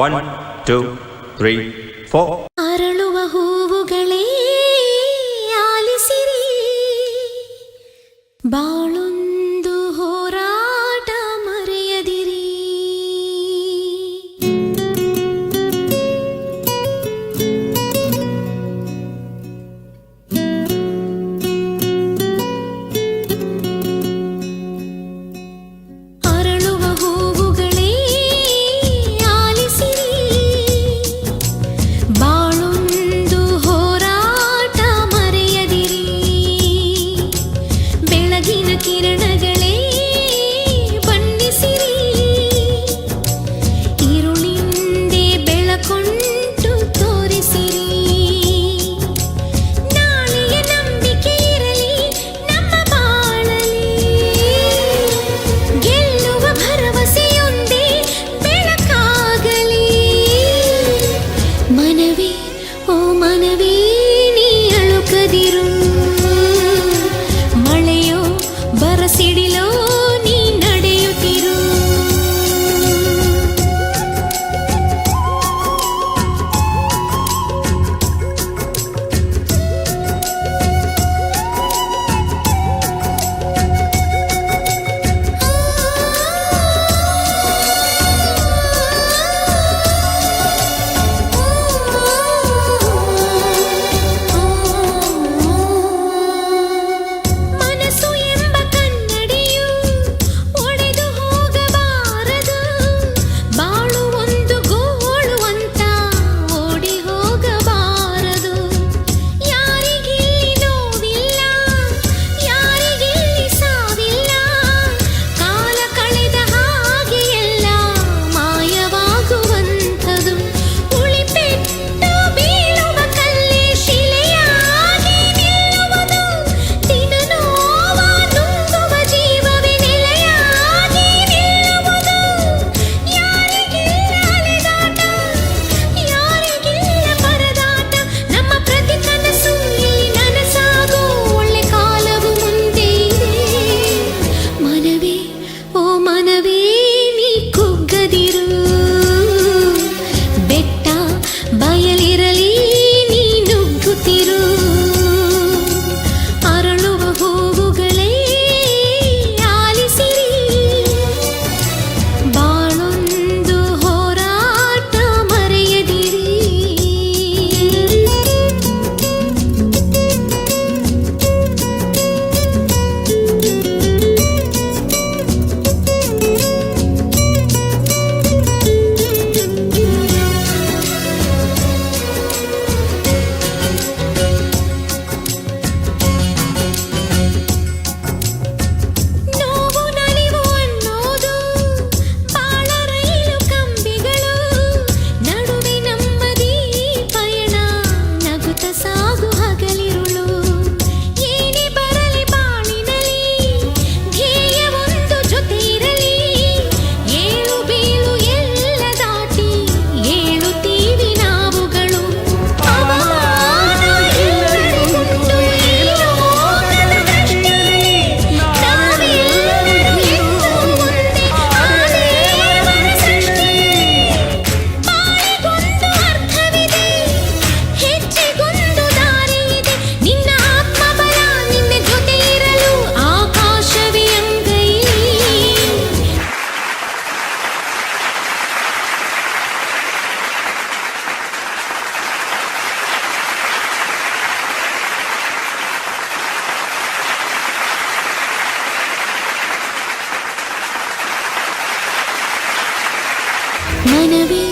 One two three four അരളുവ ഹൂവുകളെ ആലിസിരി வானவே நீ அழுக்கதிரும். సాగు I know